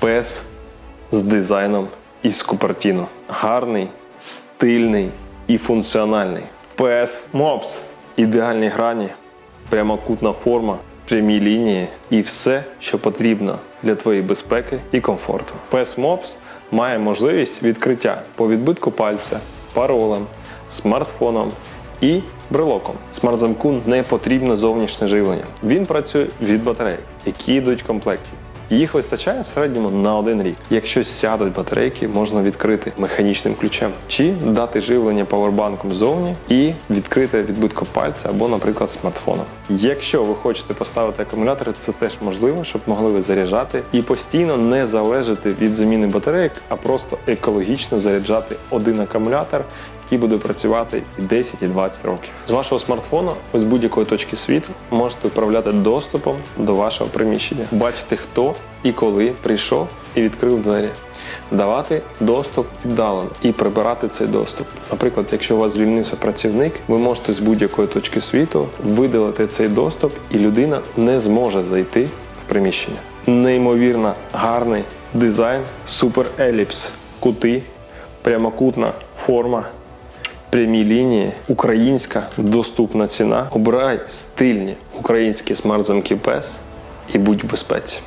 Пес з дизайном із Купертіно. Гарний, стильний і функціональний. Пес Мопс. Ідеальні грані, прямокутна форма, прямі лінії і все, що потрібно для твоєї безпеки і комфорту. Пес Мопс має можливість відкриття по відбитку пальця, паролем, смартфоном і брелоком. Смарт-замку не потрібно зовнішнє живлення. Він працює від батарей, які йдуть в комплекті. Їх вистачає в середньому на один рік. Якщо сядуть батарейки, можна відкрити механічним ключем чи дати живлення павербанком ззовні і відкрити відбитку пальця або, наприклад, смартфоном. Якщо ви хочете поставити акумулятори, це теж можливо, щоб могли ви заряджати і постійно не залежати від заміни батарейок, а просто екологічно заряджати один акумулятор, який буде працювати і 10, і 20 років. З вашого смартфона ви з будь-якої точки світу можете управляти доступом до вашого приміщення, бачити, хто і коли прийшов і відкрив двері. Давати доступ віддалено і прибирати цей доступ. Наприклад, якщо у вас звільнився працівник, ви можете з будь-якої точки світу видалити цей доступ, і людина не зможе зайти в приміщення. Неймовірно гарний дизайн, супер еліпс, кути, прямокутна форма прямі лінії, українська доступна ціна. Обирай стильні українські смарт-замки PES і будь в безпеці.